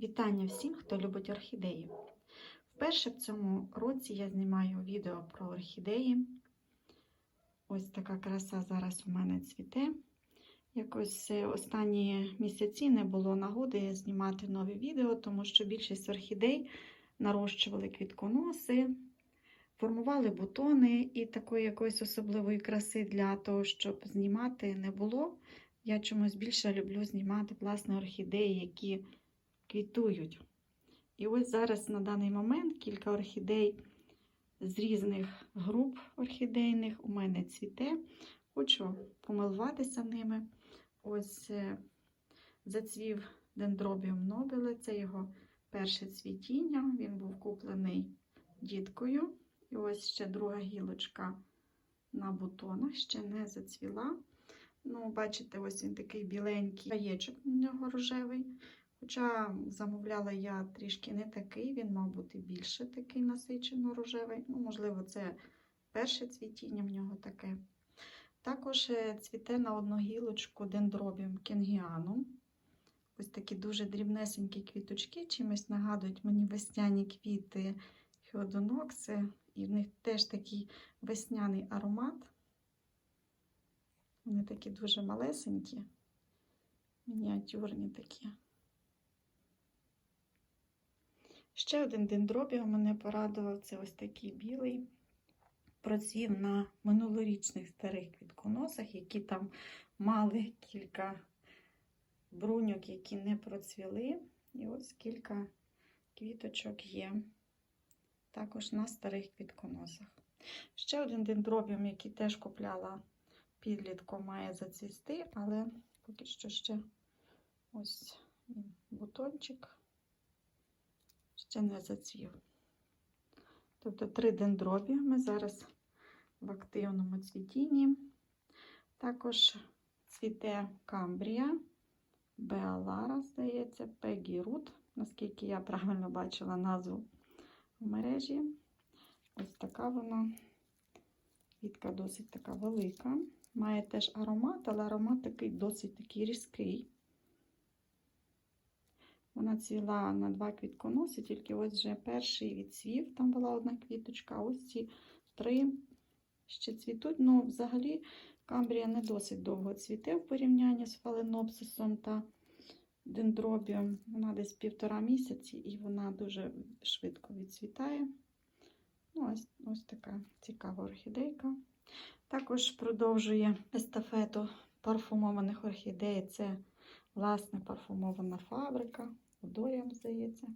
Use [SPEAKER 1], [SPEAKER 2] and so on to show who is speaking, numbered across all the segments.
[SPEAKER 1] Вітання всім, хто любить орхідеї. Вперше в цьому році я знімаю відео про орхідеї. Ось така краса зараз у мене цвіте. Якось останні місяці не було нагоди знімати нові відео, тому що більшість орхідей нарощували квітконоси, формували бутони і такої якоїсь особливої краси для того, щоб знімати не було. Я чомусь більше люблю знімати власне орхідеї, які квітують. І ось зараз на даний момент кілька орхідей з різних груп орхідейних у мене цвіте. Хочу помилуватися ними. Ось е, зацвів дендробіум нобіле, це його перше цвітіння. Він був куплений діткою. І ось ще друга гілочка на бутонах, ще не зацвіла. Ну, бачите, ось він такий біленький яєчок у нього рожевий. Хоча замовляла я трішки не такий, він мав бути більше такий насичено рожевий. Ну, можливо, це перше цвітіння в нього таке. Також е, цвіте на одну гілочку дендробіум кінгіану. Ось такі дуже дрібнесенькі квіточки, чимось нагадують мені весняні квіти хіодонокси. І в них теж такий весняний аромат. Вони такі дуже малесенькі, мініатюрні такі. Ще один дендробіум мене порадував. Це ось такий білий. Процвів на минулорічних старих квітконосах, які там мали кілька бруньок, які не процвіли. І ось кілька квіточок є. Також на старих квітконосах. Ще один дендробіум, який теж купляла підлітко, має зацвісти, але поки що ще ось бутончик ще не зацвів. Тобто три дендробіуми зараз в активному цвітінні. Також цвіте камбрія, Беалара, здається, Пегі Рут, наскільки я правильно бачила назву в мережі. Ось така вона. Квітка досить така велика. Має теж аромат, але аромат такий досить такий різкий. Вона цвіла на два квітконоси, тільки ось вже перший відцвів, там була одна квіточка, а ось ці три ще цвітуть. Ну, взагалі, камбрія не досить довго цвіте в порівнянні з фаленопсисом та дендробіум. Вона десь півтора місяці і вона дуже швидко відцвітає. Ну, ось, ось така цікава орхідейка. Також продовжує естафету парфумованих орхідей. Це, власне, парфумована фабрика. Удоріям, здається.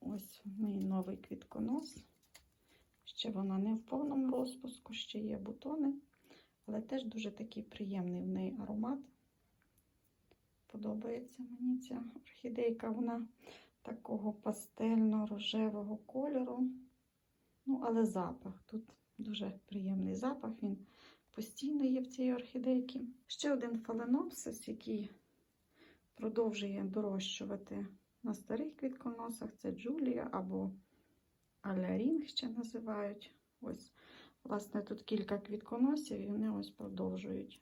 [SPEAKER 1] Ось неї новий квітконос. Ще вона не в повному розпуску, ще є бутони, але теж дуже такий приємний в неї аромат. Подобається мені ця орхідейка. Вона такого пастельно-рожевого кольору. Ну, але запах. Тут дуже приємний запах, він постійно є в цій орхідейці. Ще один фаленопсис, який продовжує дорощувати на старих квітконосах. Це Джулія або Алярінг ще називають. Ось, власне, тут кілька квітконосів, і вони ось продовжують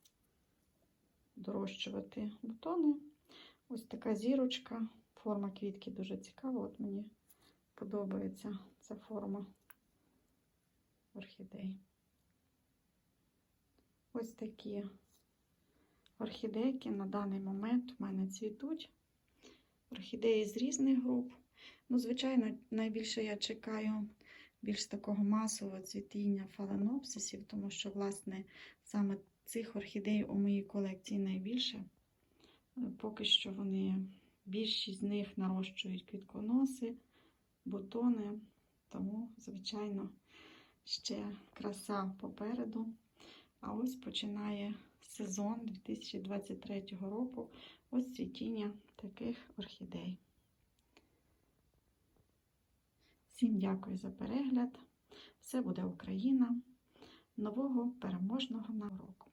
[SPEAKER 1] дорощувати бутони. Ось така зірочка. Форма квітки дуже цікава. От мені подобається ця форма орхідей. Ось такі орхідейки на даний момент у мене цвітуть. Орхідеї з різних груп. Ну, звичайно, найбільше я чекаю більш такого масового цвітіння фаленопсисів, тому що, власне, саме цих орхідей у моїй колекції найбільше. Поки що вони, більшість з них нарощують квітконоси, бутони, тому, звичайно, ще краса попереду. А ось починає сезон 2023 року ось цвітіння таких орхідей. Всім дякую за перегляд. Все буде Україна. Нового переможного року!